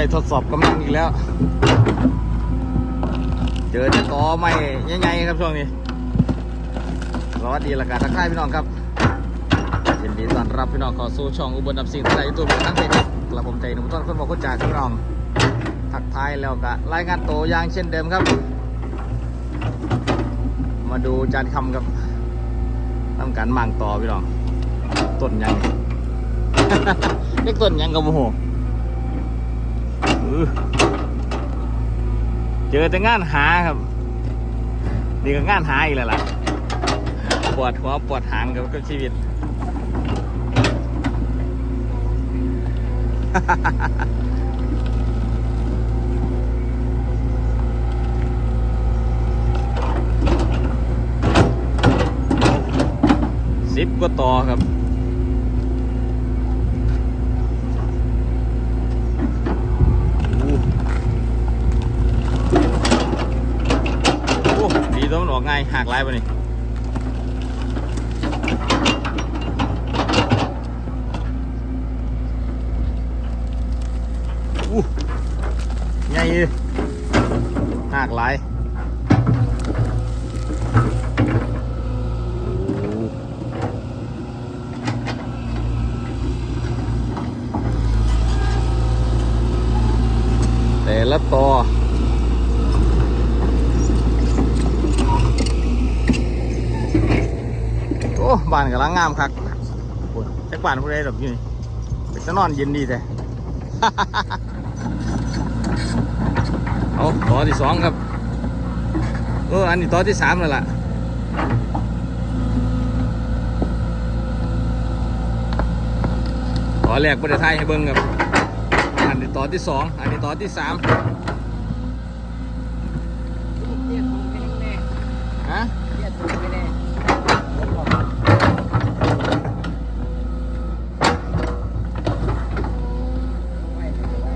ได้ทดสอบกำลังอีกแล้ว เจอแต่ตอไม่ใหญ่ๆครับช่วงนี้สวัสดีละกันทักทายพี่น้องครับยินดีต้อนรับพี่น้องเข้าสู่ช่องอุบลนับสิ่งที่ไรยูทูบทั้งเพจกระผมใจหนุ่มต้นคนบอกคนจาพี่น้องทักทายแล้วก็รายงานโตอย่างเช่นเดิมครับ มาดูจานคำครับทำการมั่งต่อพี่น้องต้นยังเล็กต้นยังกับโอ้โห อเจอแต่งานหาครับ นี่ก็งานหาอีกแล้วล่ะ ปวดหัวปวดหางกับกับชีวิต สิบกว่าต่อครับ อู้โอ้ดีตัวมัน อกง่ายหักไลายไปนี่ใหญ่เลยหักลายแต่ละต่อ โอ้ บ้านกำลังงามคักโอ้ยจักบ้านผู้ใดดอกอยู่นี่เป็นตะนอนเย็นดีแต่เอาต่อที่สองครับเอออันนี้ต่อที่สามแล้วล่ะต่อแรกบริไทยให้เบิ้งครับอันนี้ต่อที่สองอันนี้ต่อที่สามเทียบถูกไปแน่ฮะ เทียบถูกไปแน่ไว้ไม่ไว้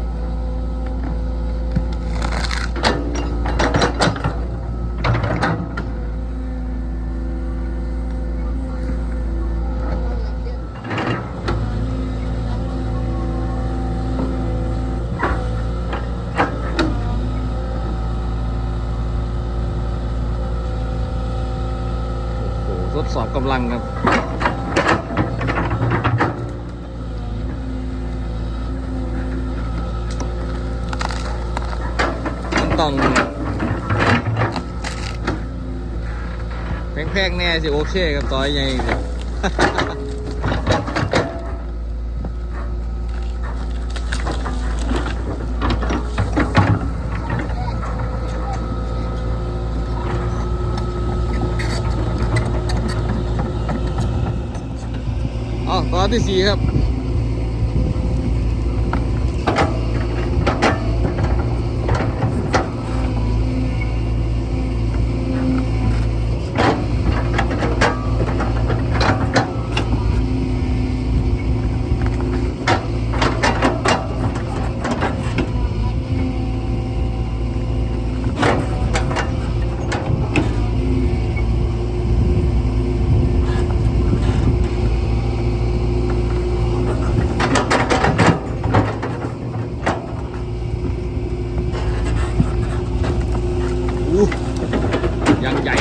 โอ้โหทด สอบกำลังครับมันต้องแพงๆแน่สิ โอเคครับต่อยใหญ่ค รับอ๋อตอนที่สี่ครับ อู้ยังใหญ่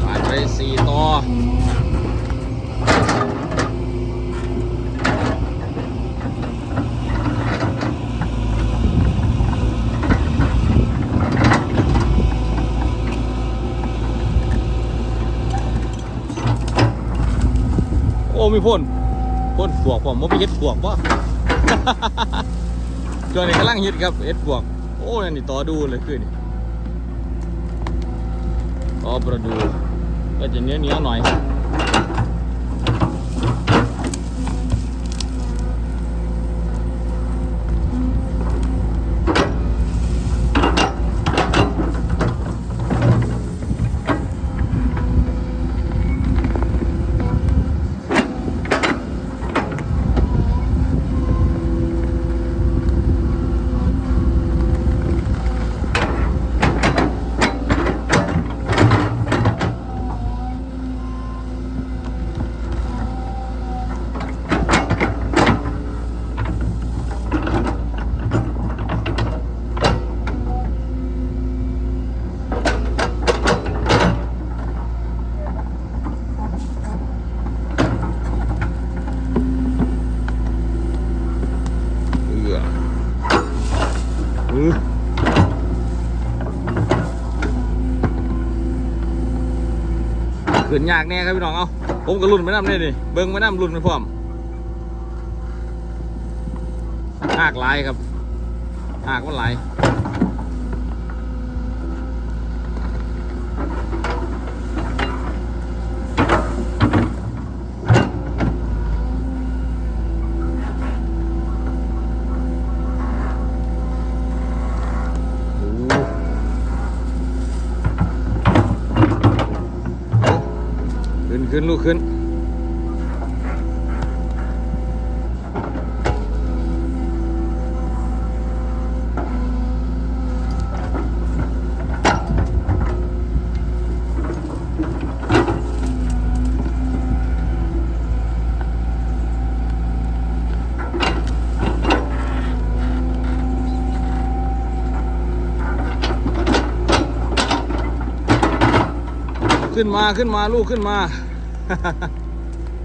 ผ่านไปสี่ต่อ โอ้ มีพ่นพ่นบวกผมว่ามีเฮ็ดบวกป่ะช่วงนี้กำลังฮิตครับเฮ็ดบวก โอ้ยนี่ต่อดูเลยคือนี่ต่อประดูก็จะเนื้อเนื้อหน่อย โขึ้นยากแน่ครับพี่น้องเอาผมก็รุ่นไปน้ำเลยนี่เบิ้งไปน้ำรุ่นไปพร้อมหากหลายครับหากมันหลาย โอ้เอา ขึ้นขึ้นลูกขึ้น ขึ้นมาขึ้นมาลูกขึ้นมา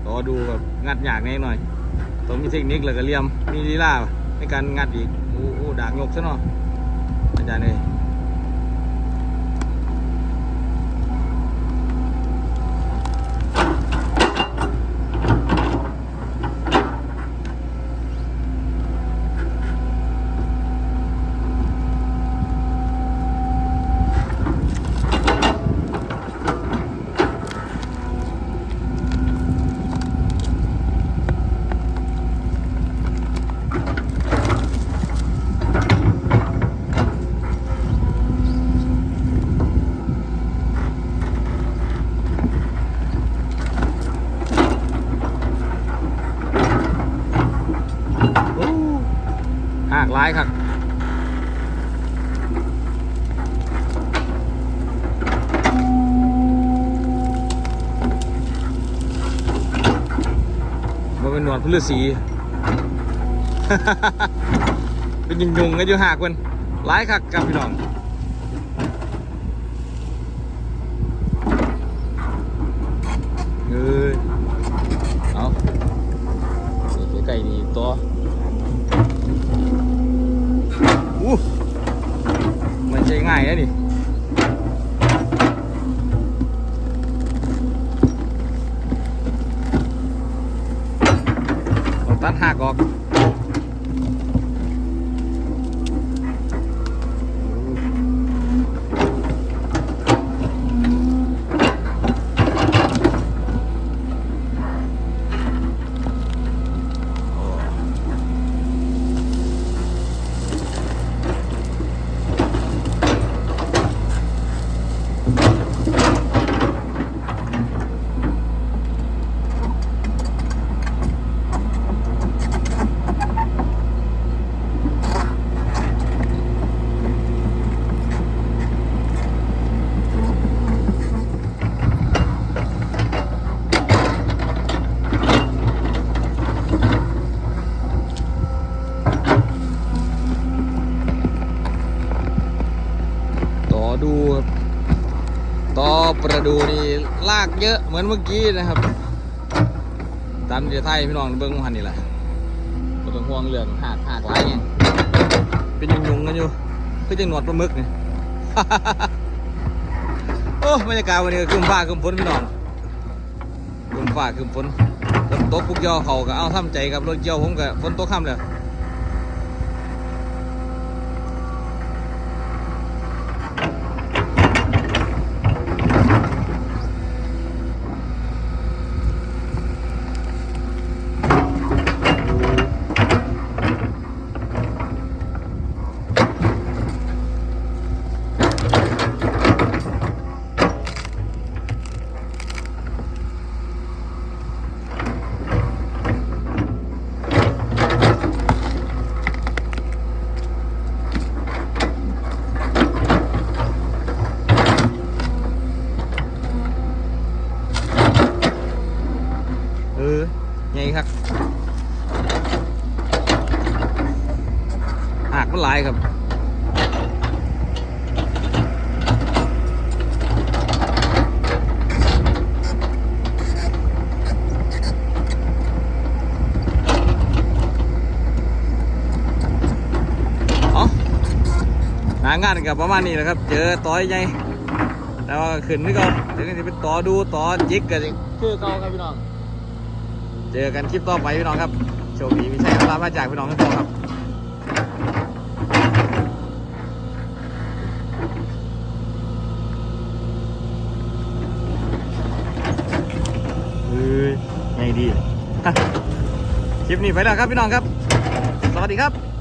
รอดูแบบงัดยากแน่หน่อยต้องมีเทคนิคแล้วก็เลี่ยมมีลีลาในการงัดอีกโอ้โหดากยกซะเนาะอาจารย์เลยโอ้หายครับมันเป็นหนวดพลือสีเป็นยุงยุงกันอยู่หากมันหลายคักครับพี่น้องเอ้ยเอาไก่นี่ตัว อู้มันใช้ง่ายนะนี่ ต้องตัดหักออก ต่อดูครับต่อประดูนี่ลาก เยอะเหมือนเมื่อกี้นะครับ ตามเดียไทยพี่น้องเบิ้งหันนี่แหละก็ต้องห่วงเรื่องหากหากหลายไงเป็นยุงยุงกันอยู่คือจังหนวดปลาหมึกเนี่ยโอ้บรรยากาศวันนี้ก็ครึ้มฟ้าครึ้มฝนพี่น้องครึ้มฟ้าครึ้มฝนฝนตกปุกเกี่ยวเขาก็เอาทำใจกับรถเกี่ยวผมก็ฝนตกค่ำเลย มันหลายครับหางานกับประมาณนี้แหละครับ เจอต่อยใหญ่แต่วาขึ้นนี่ก็เดี๋นี้เป็นต่อดูต่อจิกกันคือเก่าครับพี่น้อง เจอกันคลิปต่อไปพี่น้องครับ โชคดีมีชัยลามาจากพี่น้องทุกคนครับ ฮ้ไงดี คลิปนี้ไปแล้วครับพี่น้องครับ สวัสดีครับ